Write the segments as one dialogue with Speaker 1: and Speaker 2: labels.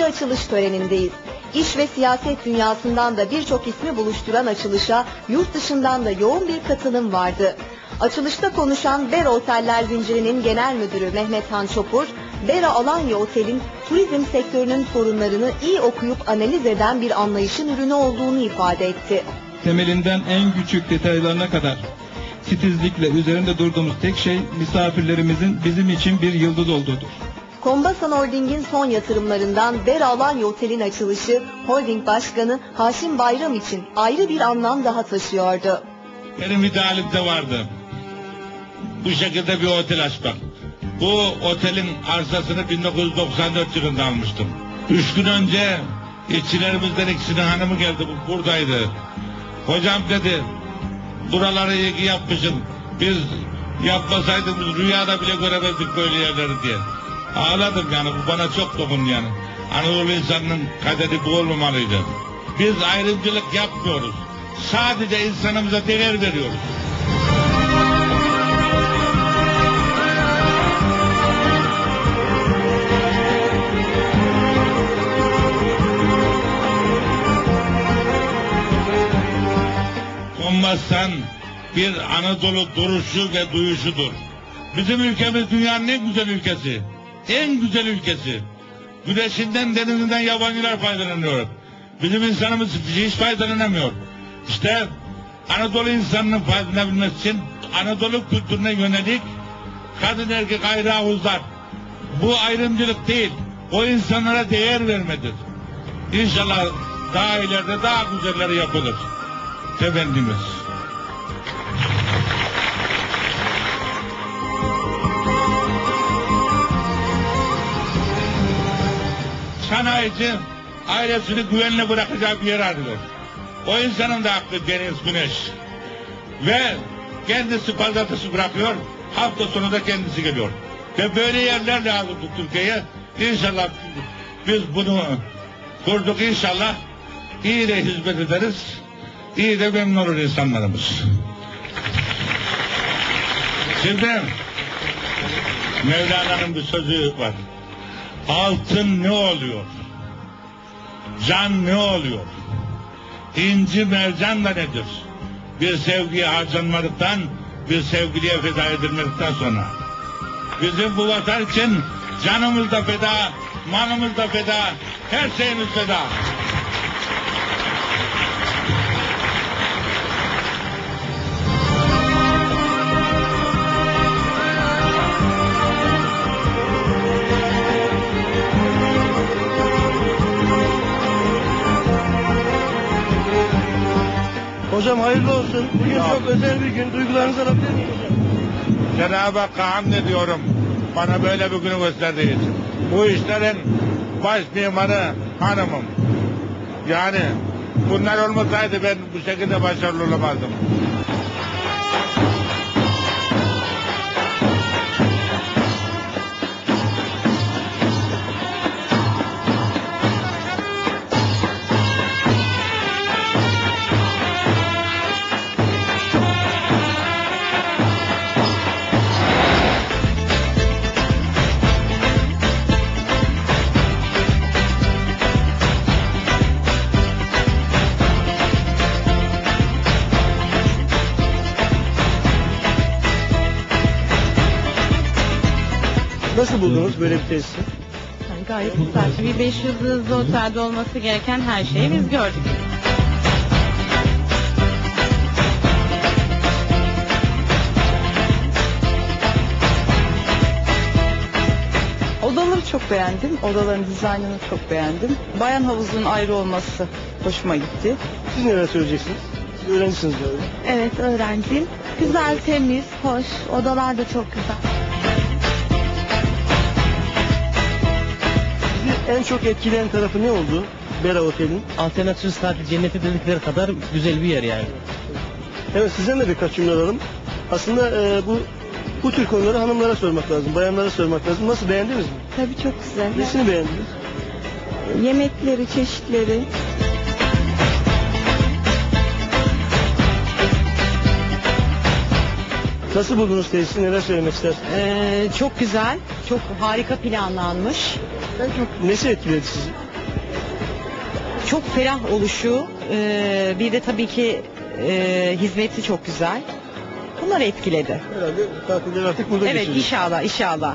Speaker 1: ikinci açılış törenindeyiz. İş ve siyaset dünyasından da birçok ismi buluşturan açılışa yurt dışından da yoğun bir katılım vardı. Açılışta konuşan Bera Oteller Zinciri'nin genel müdürü Mehmet Han Çopur, Bera Alanya Otel'in turizm sektörünün sorunlarını iyi okuyup analiz eden bir anlayışın ürünü olduğunu ifade etti.
Speaker 2: temelinden en küçük detaylarına kadar titizlikle üzerinde durduğumuz tek şey misafirlerimizin bizim için bir yıldız olduğudur.
Speaker 1: Kombasan Holding'in son yatırımlarından Bera Alanya Otel'in açılışı holding başkanı Haşim Bayram için ayrı bir anlam daha taşıyordu.
Speaker 3: Benim idealimde vardı. Bu şekilde bir otel açmak. Bu otelin arsasını 1994 yılında almıştım. Üç gün önce işçilerimizden ikisinin hanımı geldi, bu buradaydı. Hocam dedi, buraları iyi yapmışsın. Biz yapmasaydık biz rüyada bile göremezdik böyle yerleri diye. Ağladım yani, bu bana çok dokundu yani. Anadolu insanının kaderi bu olmamalıydı. Biz ayrımcılık yapmıyoruz. Sadece insanımıza değer veriyoruz. Konmazsan bir Anadolu duruşu ve duyuşudur. Bizim ülkemiz dünyanın en güzel ülkesi. En güzel ülkesi. Güneşinden denizinden yabancılar faydalanıyor. Bizim insanımız hiç faydalanamıyor. İşte Anadolu insanının faydalanabilmesi için Anadolu kültürüne yönelik kadın erkek ayrı havuzlar. Bu ayrımcılık değil. O insanlara değer vermedir. İnşallah daha ileride daha güzelleri yapılır. Tebennimiz. Sanayici ailesini güvenle bırakacağı bir yer arıyor. O insanın da aklı deniz güneş. Ve kendisi pazartesi bırakıyor, hafta sonu da kendisi geliyor. Ve böyle yerler lazımdı Türkiye'ye. İnşallah biz bunu kurduk inşallah. iyi de hizmet ederiz. iyi de memnun olur insanlarımız. Şimdi Mevlana'nın bir sözü var. Altın ne oluyor? Can ne oluyor? İnci mercan da nedir? Bir sevgiye harcanmadıktan, bir sevgiliye feda edilmedikten sonra. Bizim bu vatan için canımız da feda, malımız da feda, her şeyimiz feda.
Speaker 4: Hocam hayırlı olsun. Bugün
Speaker 3: ol.
Speaker 4: çok özel bir gün. Duygularınızı alabilir miyim hocam?
Speaker 3: Cenab-ı Hakk'a hamd ediyorum. Bana böyle bir günü gösterdiği için. Bu işlerin baş mimarı hanımım. Yani bunlar olmasaydı ben bu şekilde başarılı olamazdım.
Speaker 4: Nasıl buldunuz böyle bir tesisi?
Speaker 5: Yani gayet güzel. Bir 5 yıldızlı otelde olması gereken her şeyi biz gördük.
Speaker 6: Odaları çok beğendim. Odaların dizaynını çok beğendim. Bayan havuzunun ayrı olması hoşuma gitti.
Speaker 4: Siz neler söyleyeceksiniz? Siz öğrencisiniz galiba.
Speaker 7: Evet öğrenciyim. Güzel, temiz, hoş. Odalar da çok güzel.
Speaker 4: En çok etkileyen tarafı ne oldu? Bera Otel'in.
Speaker 8: alternatif tatil cenneti dedikleri kadar güzel bir yer yani.
Speaker 4: Evet sizden de birkaç cümle alalım. Aslında e, bu bu tür konuları hanımlara sormak lazım, bayanlara sormak lazım. Nasıl beğendiniz mi?
Speaker 7: Tabii çok güzel.
Speaker 4: Nesini beğendiniz?
Speaker 7: Yemekleri, çeşitleri.
Speaker 4: Nasıl buldunuz tesisi? Neler söylemek istersiniz?
Speaker 5: Ee, çok güzel, çok harika planlanmış
Speaker 4: en çok nesi etkiledi sizi?
Speaker 6: Çok ferah oluşu, e, bir de tabii ki e, hizmeti çok güzel. Bunlar etkiledi.
Speaker 4: Herhalde tatilleri artık burada
Speaker 6: Evet
Speaker 4: geçirecek.
Speaker 6: inşallah inşallah.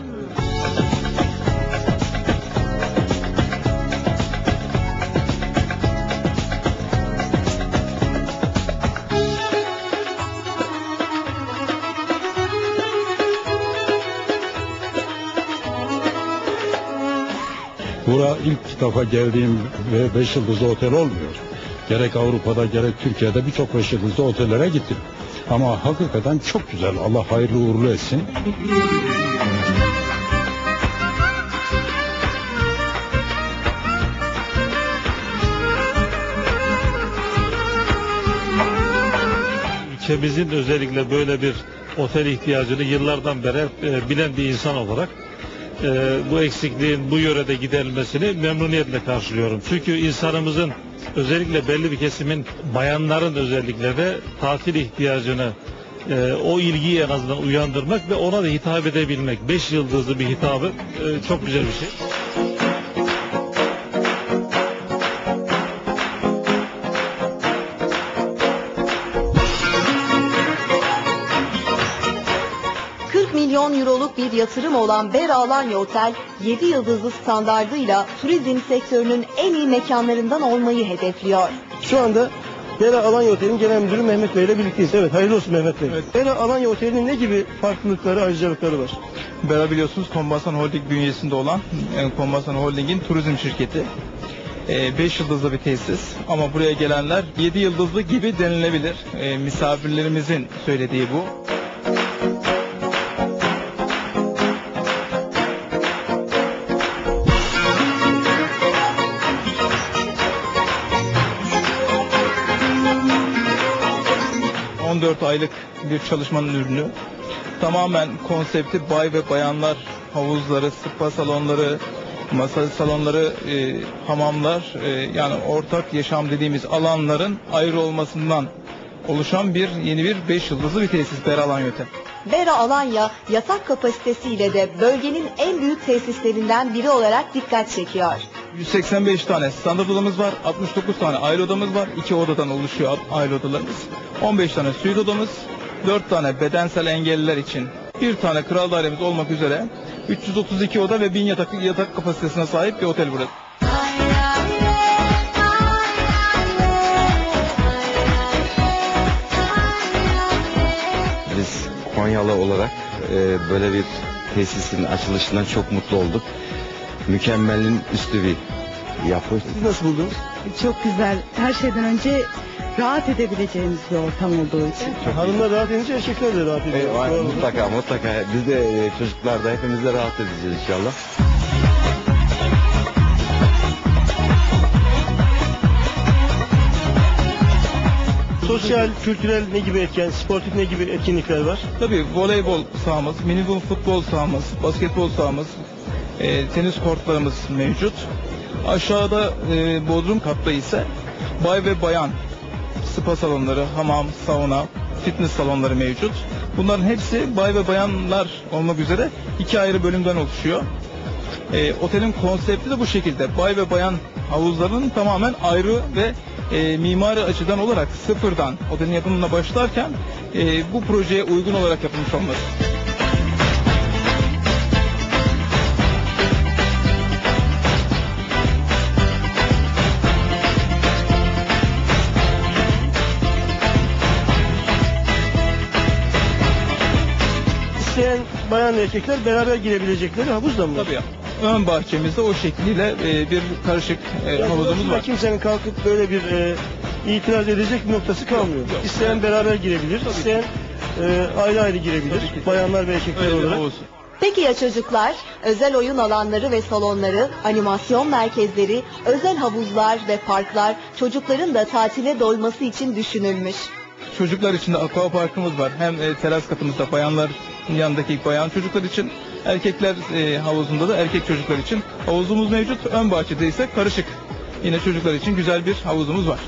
Speaker 9: Bura ilk defa geldiğim ve 5 yıldızlı otel olmuyor. Gerek Avrupa'da gerek Türkiye'de birçok 5 yıldızlı otellere gittim. Ama hakikaten çok güzel. Allah hayırlı uğurlu etsin.
Speaker 10: ülkemizin özellikle böyle bir otel ihtiyacını yıllardan beri e, bilen bir insan olarak e, bu eksikliğin bu yörede giderilmesini memnuniyetle karşılıyorum. Çünkü insanımızın özellikle belli bir kesimin bayanların özellikle de tatil ihtiyacını e, o ilgiyi en azından uyandırmak ve ona da hitap edebilmek. Beş yıldızlı bir hitabı e, çok güzel bir şey.
Speaker 1: Yatırım olan Bera Alanya Otel 7 yıldızlı standardıyla turizm sektörünün en iyi mekanlarından olmayı hedefliyor.
Speaker 4: Şu anda Bera Alanya Oteli'nin genel müdürü Mehmet Bey ile birlikteyiz. Evet hayırlı olsun Mehmet Bey.
Speaker 2: Evet.
Speaker 4: Bera Alanya Oteli'nin ne gibi farklılıkları, ayrıcalıkları var?
Speaker 2: Bera biliyorsunuz Kombasan Holding bünyesinde olan e, Kombasan Holding'in turizm şirketi. 5 yıldızlı bir tesis ama buraya gelenler 7 yıldızlı gibi denilebilir. E, misafirlerimizin söylediği bu. ...14 aylık bir çalışmanın ürünü. Tamamen konsepti bay ve bayanlar havuzları, spa salonları, masaj salonları, e, hamamlar e, yani ortak yaşam dediğimiz alanların ayrı olmasından oluşan bir yeni bir 5 yıldızlı bir tesis Beralan Yöntem.
Speaker 1: Bera Alanya yatak kapasitesiyle de bölgenin en büyük tesislerinden biri olarak dikkat çekiyor.
Speaker 2: 185 tane standart odamız var, 69 tane aile odamız var, 2 odadan oluşuyor aile odalarımız. 15 tane suite odamız, 4 tane bedensel engelliler için, 1 tane kral dairemiz olmak üzere 332 oda ve 1000 yatak, yatak kapasitesine sahip bir otel burası.
Speaker 11: Konyalı olarak e, böyle bir tesisin açılışından çok mutlu olduk. Mükemmelin üstü bir yapı.
Speaker 4: Siz nasıl buldunuz?
Speaker 6: Çok güzel. Her şeyden önce rahat edebileceğimiz bir ortam olduğu için.
Speaker 4: Hanımlar rahat edince erkekler de rahat ediyor.
Speaker 11: E,
Speaker 4: mu?
Speaker 11: mutlaka mutlaka biz de e, çocuklar da hepimiz de rahat edeceğiz inşallah.
Speaker 4: Sosyal, kültürel ne gibi etken, sportif ne gibi etkinlikler var?
Speaker 2: Tabii voleybol sahamız, minibol futbol sahamız, basketbol sahamız, e, tenis kortlarımız mevcut. Aşağıda e, bodrum katta ise bay ve bayan spa salonları, hamam, sauna, fitness salonları mevcut. Bunların hepsi bay ve bayanlar olmak üzere iki ayrı bölümden oluşuyor. E, otelin konsepti de bu şekilde. Bay ve bayan havuzlarının tamamen ayrı ve e, mimari açıdan olarak sıfırdan otelin yapımına başlarken e, bu projeye uygun olarak yapılmış olması.
Speaker 4: İsteyen bayan ve erkekler beraber girebilecekleri havuz da mı?
Speaker 2: Tabii ön bahçemizde o şekliyle e, bir karışık e,
Speaker 4: Yani
Speaker 2: havuzumuz
Speaker 4: dolayısıyla
Speaker 2: var.
Speaker 4: kimsenin kalkıp böyle bir e, itiraz edecek bir noktası kalmıyor.
Speaker 2: Yok, yok.
Speaker 4: İsteyen beraber girebilir, isteyen e, ayrı ayrı girebilir.
Speaker 2: Tabii ki.
Speaker 4: Bayanlar ve erkekler
Speaker 2: Öyle bir
Speaker 4: olarak.
Speaker 2: havuz.
Speaker 1: Peki ya çocuklar? Özel oyun alanları ve salonları, animasyon merkezleri, özel havuzlar ve parklar çocukların da tatile doyması için düşünülmüş.
Speaker 2: Çocuklar için de aqua parkımız var. Hem e, teras katımızda bayanlar yanındaki bayan çocuklar için, erkekler e, havuzunda da erkek çocuklar için havuzumuz mevcut. Ön bahçede ise karışık. Yine çocuklar için güzel bir havuzumuz var.